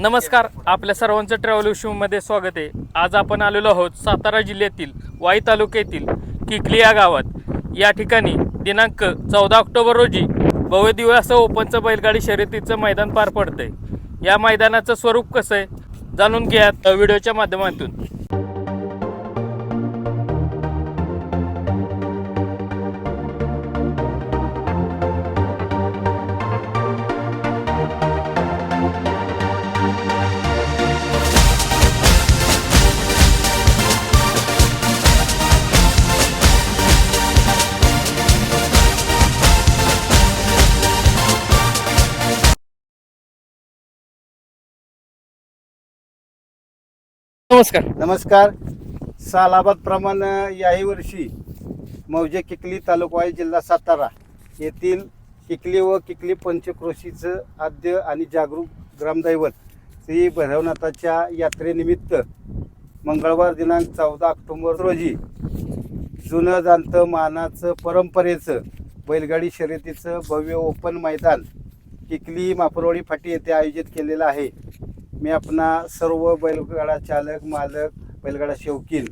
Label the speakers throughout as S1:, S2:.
S1: नमस्कार आपल्या सर्वांचं ट्रॅव्हल शोमध्ये स्वागत आहे. आज आपण आलेलो आहोत सातारा जिल्ह्यातील वाई तालुक्यातील किकली या गावात. या ठिकाणी दिनांक चौदा ऑक्टोबर रोजी भव्य असं ओपनचं बैलगाडी शर्यतीचं मैदान पार पडतंय. या मैदानाचं स्वरूप कसं आहे? जाणून घ्या व्हिडिओच्या माध्यमातून. नमस्कार.
S2: नमस्कार. सालाबाद प्रमाण याही वर्षी मौजे किकली तालुकावाई जिल्हा सातारा येथील किकली व किकली पंचक्रोशीचं आद्य आणि जागरूक ग्रामदैवत श्री भैरवनाथाच्या यात्रेनिमित्त मंगळवार दिनांक चौदा ऑक्टोबर रोजी जुनं जाणतं मानाचं परंपरेचं बैलगाडी शर्यतीचं भव्य ओपन मैदान किकली मापरवाडी फाटी येथे आयोजित केलेलं आहे. मी आपणा सर्व बैलगाडा चालक मालक बैलगाडा शौकीन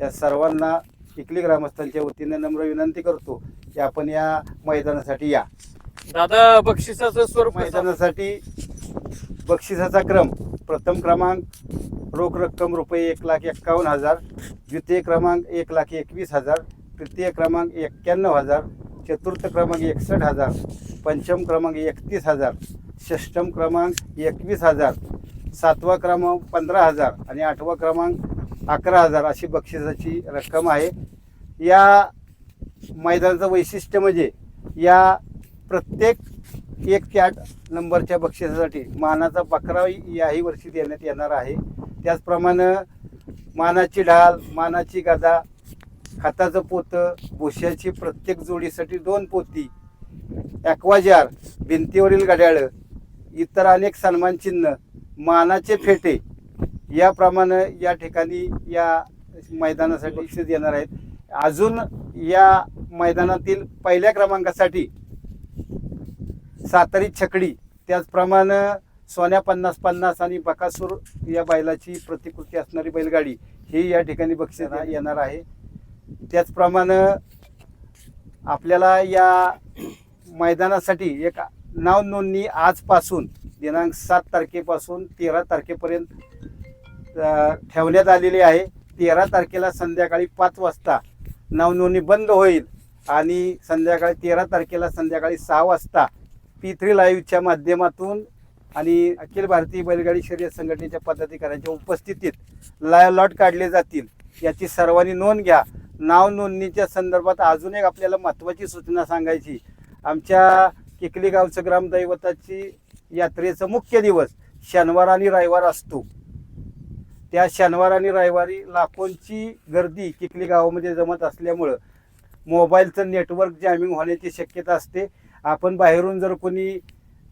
S2: या सर्वांना किकली ग्रामस्थांच्या वतीने नम्र विनंती करतो की आपण या मैदानासाठी या.
S1: दादा बक्षिसाचं स्वरूप?
S2: मैदानासाठी बक्षिसाचा क्रम. प्रथम क्रमांक रोख रक्कम रुपये एक लाख एक्कावन्न हजार द्वितीय क्रमांक एक लाख एकवीस हजार तृतीय क्रमांक एक्क्याण्णव हजार चतुर्थ क्रमांक एकसष्ट हजार पंचम क्रमांक एकतीस हजार षष्टम क्रमांक एकवीस हजार. सातवा क्रमांक पंधरा हजार आणि आठवा क्रमांक अकरा हजार अशी बक्षिसाची रक्कम आहे. या मैदानाचं वैशिष्ट्य म्हणजे या प्रत्येक एक ते आठ नंबरच्या बक्षिसासाठी मानाचा बकरा याही वर्षी देण्यात येणार आहे. त्याचप्रमाणे मानाची ढाल मानाची गदा खताचं पोतं भुश्याची प्रत्येक जोडीसाठी दोन पोती ॲक्वाजार भिंतीवरील घड्याळं इतर अनेक सन्मान चिन्ह मानाचे फेटे याप्रमाणे या ठिकाणी या मैदानासाठी बक्षीस येणार आहेत. अजून या मैदानातील पहिल्या क्रमांकासाठी सातारी छकडी त्याचप्रमाणे सोन्या पन्नास पन्नास आणि बकासूर या बैलाची प्रतिकृती असणारी बैलगाडी ही या ठिकाणी बक्षीस येणार आहे. त्याचप्रमाणे आपल्याला या मैदानासाठी एक नाव नोंदणी आजपासून दिनांक सात तारखेपासून तेरा तारखेपर्यंत ठेवण्यात आलेली आहे. तेरा तारखेला संध्याकाळी पाच वाजता नावनोंदणी बंद होईल आणि संध्याकाळी तेरा तारखेला संध्याकाळी सहा वाजता पी थ्री लाईव्हच्या माध्यमातून आणि अखिल भारतीय बैलगाडी शर्यत संघटनेच्या पदाधिकाऱ्यांच्या उपस्थितीत लाईव्ह लॉट काढले जातील याची सर्वांनी नोंद घ्या. नाव नोंदणीच्या संदर्भात अजून एक आपल्याला महत्त्वाची सूचना सांगायची. आमच्या किकली गावचं ग्रामदैवताची यात्रेचा मुख्य दिवस शनिवार आणि रविवार असतो. त्या शनिवार आणि रविवारी लाखोंची गर्दी किकली गावामध्ये जमत असल्यामुळं मोबाईलचं नेटवर्क जॅमिंग होण्याची शक्यता असते. आपण बाहेरून जर कोणी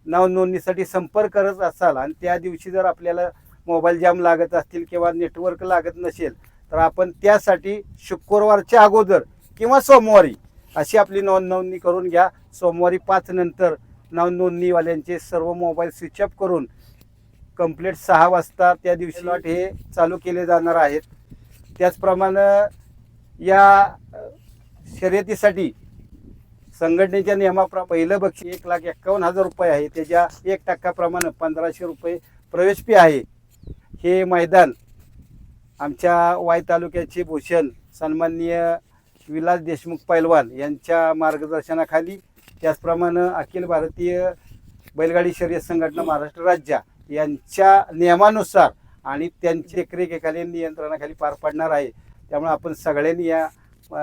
S2: नाव नोंदणीसाठी संपर्क करत असाल आणि त्या दिवशी जर आपल्याला मोबाईल जॅम लागत असतील किंवा नेटवर्क लागत नसेल तर आपण त्यासाठी शुक्रवारच्या अगोदर किंवा सोमवारी अशी आपली नोंदणी करून घ्या. सोमवारी पाच नंतर नाव नोंदणीवाल्यांचे सर्व मोबाईल स्विच ऑफ करून कंप्लीट सहा वाजता त्या दिवशी लॉट हे चालू केले जाणार आहेत. त्याचप्रमाणे या शर्यतीसाठी संघटनेच्या नियमाप्रमाणे पहिलं बक्षीस एक लाख एक्कावन्न हजार रुपये आहे. त्याच्या एक टक्काप्रमाणे पंधराशे रुपये प्रवेश फी आहे. हे मैदान आमच्या वाई तालुक्याचे भूषण सन्माननीय विलास देशमुख पैलवान यांच्या मार्गदर्शनाखाली त्याचप्रमाणे अखिल भारतीय बैलगाडी शर्यत संघटना महाराष्ट्र राज्य यांच्या नियमानुसार आणि त्यांची देखरेखीखाली नियंत्रणाखाली पार पाडणार आहे. त्यामुळे आपण सगळ्यांनी या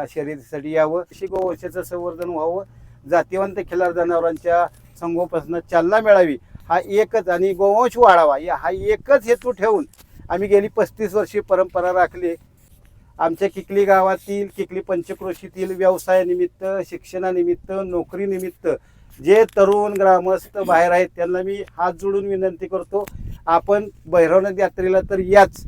S2: शर्यतीसाठी यावं. अशी गोवंशाचं संवर्धन व्हावं. जातीवंत खिलार जनावरांच्या संगोपासनं चालना मिळावी. हा एकच आणि गोवंश वाढावा. या हा एकच हेतू ठेवून आम्ही गेली पस्तीस वर्षी परंपरा राखली. आमच्या किकली गावातील किकली पंचक्रोशीतील व्यवसायानिमित्त शिक्षणानिमित्त नोकरीनिमित्त जे तरुण ग्रामस्थ बाहेर आहेत त्यांना मी हात जोडून विनंती करतो आपण भैरवनाथ यात्रेला तर याच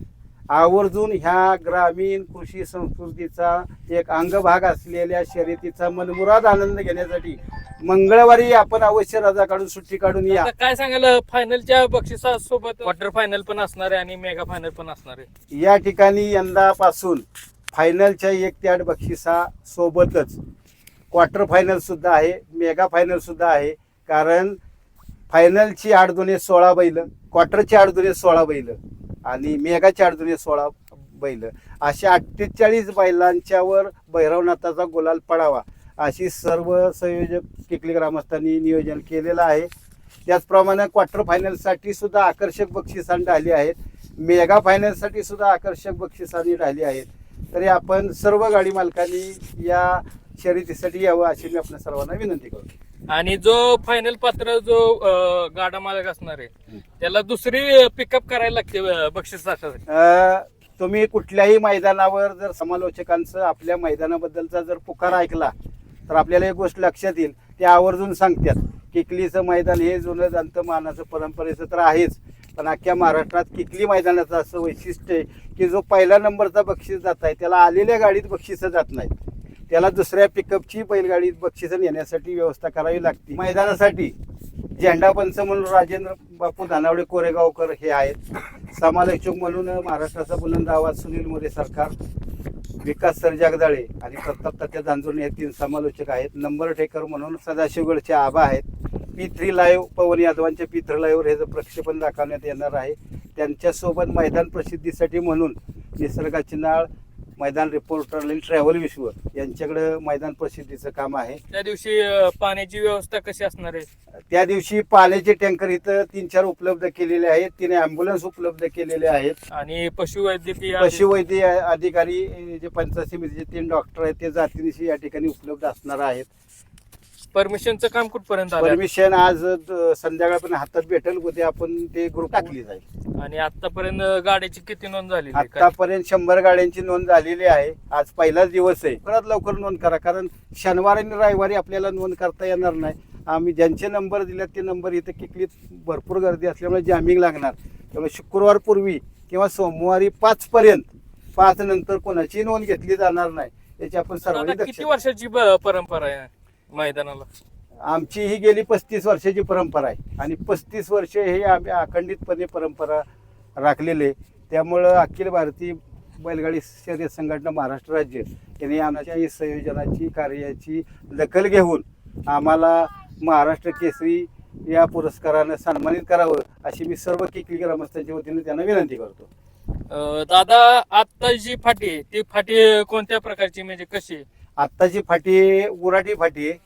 S2: आवर्जून ह्या ग्रामीण कृषी संस्कृतीचा एक अंगभाग असलेल्या शर्यतीचा मनमुराद आनंद घेण्यासाठी मंगळवारी आपण अवश्य रजा काढून सुट्टी काढून या.
S1: आता काय सांगाल फायनलच्या बक्षिसा सोबत क्वार्टर फायनल पण असणार आहे आणि मेगा फायनल पण असणार आहे.
S2: या ठिकाणी यंदापासून फायनलच्या एक ते आठ बक्षिसा सोबतच क्वार्टर फायनल सुद्धा आहे मेगा फायनल सुद्धा आहे. कारण फायनलची आठ दोन्ही सोळा बैल क्वार्टरची आठ दोन्ही सोळा बैल आणि मेगाची आठ दोन्ही सोळा बैल. अशा अठ्ठेचाळीस बैलांच्यावर भैरवनाथाचा गुलाल पडावा. अशी सर्व संयोजक किकली ग्रामस्थांनी नियोजन केलेलं आहे. त्याचप्रमाणे क्वार्टर फायनलसाठी सुद्धा आकर्षक बक्षिसांनी राहिली आहेत. मेगा फायनलसाठी सुद्धा आकर्षक बक्षिसांनी राहिली आहेत. तरी आपण सर्व गाडी मालकांनी या शर्यतीसाठी यावं अशी मी आपल्या सर्वांना विनंती करतो.
S1: आणि जो फायनल पात्र जो गाडा मालक असणार आहे त्याला दुसरी पिकअप करायला लागते अ,
S2: तुम्ही कुठल्याही मैदानावर जर समालोचकांचं आपल्या मैदानाबद्दलचा जर पुकार ऐकला तर आपल्याला एक गोष्ट लक्षात येईल ते आवर्जून सांगतात किकलीचं मैदान हे जुनं जाणतं मानाचं परंपरेचं तर आहेच पण अख्ख्या महाराष्ट्रात किकली मैदानाचं असं वैशिष्ट्य आहे की जो पहिला नंबरचा बक्षीस जात आहे त्याला आलेल्या गाडीत बक्षिसं जात नाहीत. त्याला दुसऱ्या पिकअपची बैलगाडीत बक्षिसं नेण्यासाठी व्यवस्था करावी लागते. मैदानासाठी झेंडापंच म्हणून राजेंद्र बापू धानावडे कोरेगावकर हे आहेत. समालोचक म्हणून महाराष्ट्राचा बुलंद आवाज सुनील मोरे सरकार. विकास सर जगदाळे आणि प्रताप तात्या जांजुर्णे हे तीन समालोचक आहेत. नंबर ठेकर म्हणून सदाशिवगडचे आबा आहेत. पी थ्री लाईव्ह पवन यादवांच्या पी थ्री लाईव्हवर हे जे प्रक्षेपण दाखवण्यात येणार आहे त्यांच्यासोबत मैदान प्रसिद्धीसाठी म्हणून निसर्गाची नाळ मैदान रिपोर्टर ट्रॅव्हल विश्व यांच्याकडे मैदान प्रसिद्धीचं काम आहे.
S1: त्या दिवशी अं, पाण्याची व्यवस्था कशी असणार आहे?
S2: त्या दिवशी पाण्याचे टँकर इथं तीन चार उपलब्ध केलेले आहेत. तीन अँब्युलन्स उपलब्ध केलेले आहेत.
S1: आणि पशुवैद्यकीय
S2: पशुवैद्य अधिकारी अं, जे पंचायत समितीचे तीन डॉक्टर आहेत ते जातीनिशी या ठिकाणी उपलब्ध असणार आहेत.
S1: परमिशनचं काम कुठपर्यंत आलं?
S2: परमिशन आज अं, संध्याकाळपर्यंत हातात भेटेल उद्या आपण ते ग्रुप टाकली जाईल.
S1: आणि आतापर्यंत गाड्याची किती नोंद झाली
S2: आतापर्यंत शंभर गाड्यांची नोंद झालेली आहे. आज पहिलाच दिवस आहे. परत लवकर नोंद करा कारण शनिवार आणि रविवारी आपल्याला नोंद करता येणार नाही. आम्ही ज्यांचे नंबर दिलेत ते नंबर इथं किकलीत भरपूर गर्दी असल्यामुळे जामिंग लागणार. त्यामुळे शुक्रवार पूर्वी किंवा सोमवारी पाच पर्यंत पाच नंतर कोणाची नोंद घेतली जाणार नाही. याची आपण सर्वांनी दक्षता
S1: किती वर्षाची ब- परंपरा आहे? मैदानाला?
S2: आमची ही गेली पस्तीस वर्षाची परंपरा आहे. आणि पस्तीस वर्षे हे आम्ही अखंडितपणे परंपरा राखलेले आहे. त्यामुळं अखिल भारतीय बैलगाडी शर्यत संघटना महाराष्ट्र राज्य यांनी आमच्या संयोजनाची कार्याची दखल घेऊन आम्हाला महाराष्ट्र केसरी या पुरस्कारानं सन्मानित करावं अशी मी सर्व किकली ग्रामस्थांच्या वतीने त्यांना विनंती करतो.
S1: दादा आता जी फाटी आहे ती फाटी कोणत्या प्रकारची म्हणजे कशी आहे?
S2: आत्ताची फाटी उराटी फाटी आहे.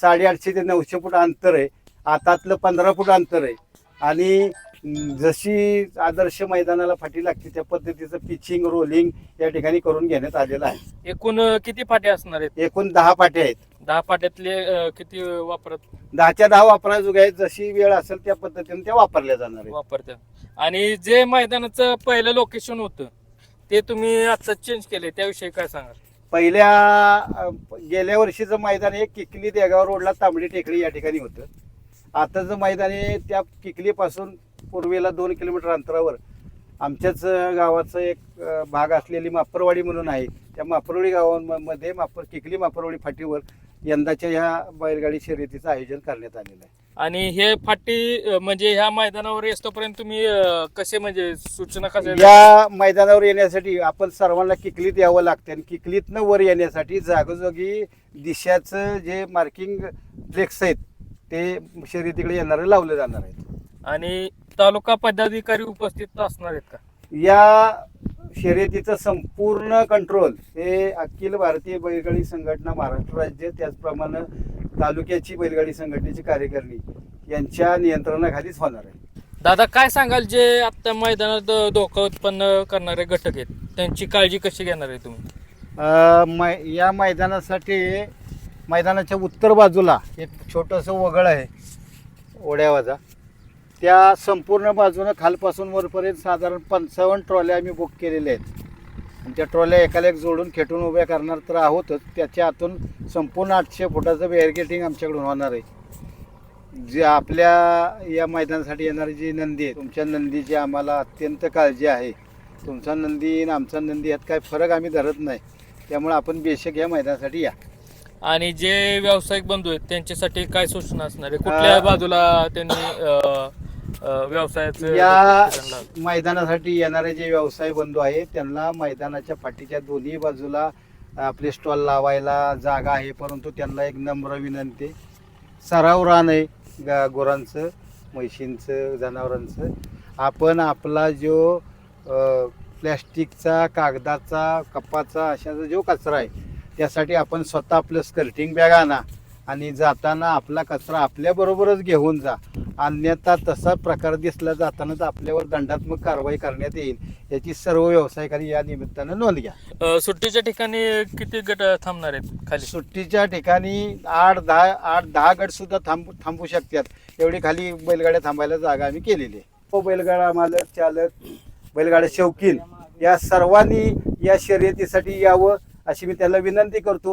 S2: साडेआठशे ते नऊशे फूट अंतर आहे. आतातलं पंधरा फूट अंतर आहे. आणि अं, जशी आदर्श मैदानाला फाटी लागते त्या पद्धतीचं पिचिंग रोलिंग या ठिकाणी करून घेण्यात आलेलं आहे.
S1: एकूण अं, किती फाटे असणार आहेत?
S2: एकूण दहा फाटे आहेत.
S1: दहा फाट्यातले अं, किती वापरत?
S2: दहाच्या दहा वापराजोग्या आहेत. जशी वेळ असेल त्या पद्धतीने त्या वापरल्या जाणार आहेत.
S1: वापरतात आणि जे मैदानाचं पहिलं लोकेशन होतं ते तुम्ही आता चेंज केले त्याविषयी काय सांगाल?
S2: पहिल्या गेल्या वर्षीचं मैदान हे किकली देगाव रोडला तांबडी टेकडी या ठिकाणी होतं. आताचं मैदान हे त्या किकलीपासून पूर्वेला दोन किलोमीटर अंतरावर आमच्याच गावाचं एक भाग असलेली मापरवाडी म्हणून आहे. त्या मापरवाडी गावांमध्ये मापर किकली मापरवाडी फाटीवर यंदाच्या ह्या बैलगाडी शर्यतीचं आयोजन करण्यात आलेलं आहे.
S1: आणि हे फाटी म्हणजे ह्या मैदानावर येतोपर्यंत तुम्ही अं, कसे म्हणजे सूचना कशा
S2: या मैदानावर येण्यासाठी आपण सर्वांना किकलीत यावं लागते आणि किकलीतनं वर येण्यासाठी जागोजागी दिशाचं जे मार्किंग फ्लेक्स आहेत ते शर्यतीकडे येणारे लावले जाणार आहेत.
S1: आणि तालुका पदाधिकारी उपस्थित असणार आहेत का?
S2: या शर्यतीचं संपूर्ण कंट्रोल हे अखिल भारतीय बैलगाडी संघटना महाराष्ट्र राज्य त्याचप्रमाणे तालुक्याची बैलगाडी संघटनेची कार्यकारिणी यांच्या नियंत्रणाखालीच होणार आहे.
S1: दादा काय सांगाल जे आता मैदानात धोका उत्पन्न करणारे घटक आहेत? त्यांची काळजी कशी घेणार आहे तुम्ही?
S2: अ, मै या मैदानासाठी मैदानाच्या उत्तर बाजूला एक छोटंसं वगळ आहे ओढ्यावाजा त्या संपूर्ण बाजूनं खालपासून वरपर्यंत साधारण पंचावन्न ट्रॉल्या आम्ही बुक केलेल्या आहेत. आणि त्या ट्रॉल्या एकाला एक जोडून खेटून उभ्या करणार तर आहोतच. त्याच्या आतून संपूर्ण आठशे फुटाचं बॅरिकेटिंग आमच्याकडून होणार आहे. जे आपल्या या मैदानासाठी येणारी जी नंदी आहे तुमच्या नंदीची आम्हाला अत्यंत काळजी आहे. तुमचा नंदी आणि आमचा नंदी यात काय फरक आम्ही धरत नाही. त्यामुळे आपण बेशक या मैदानासाठी या.
S1: आणि जे व्यावसायिक बंधू आहेत त्यांच्यासाठी काय सूचना असणार आहे? कुठल्या बाजूला त्यांनी अं, व्यवसायाचं
S2: या? मैदानासाठी येणारे जे व्यवसाय बंधू आहेत त्यांना मैदानाच्या पाठीच्या दोन्ही बाजूला आपले स्टॉल लावायला जागा आहे परंतु त्यांना एक नम्र विनंती. सराव रान आहे गा गुरांचं म्हशींचं जनावरांचं. आपण आपला जो अ, प्लॅस्टिकचा कागदाचा कपाचा अशाचा जो कचरा आहे त्यासाठी आपण स्वतः आपलं स्कर्टिंग बॅग आणा. आणि जाताना आपला कचरा आपल्याबरोबरच घेऊन जा. अन्यथा तसा प्रकार दिसला जाताना तर आपल्यावर दंडात्मक कारवाई करण्यात येईल. याची सर्व व्यावसायिकांनी या निमित्तानं नोंद घ्या.
S1: सुट्टीच्या ठिकाणी किती गट थांबणार आहेत खाली?
S2: सुट्टीच्या ठिकाणी आठ दहा आठ दहा गट सुद्धा थांबू थांबू शकतात. एवढी खाली बैलगाड्या थांबायला जागा आम्ही केलेली आहे. तो बैलगाडा मालक चालक बैलगाडा शौकीन या सर्वांनी या शर्यतीसाठी यावं अशी मी त्याला विनंती करतो.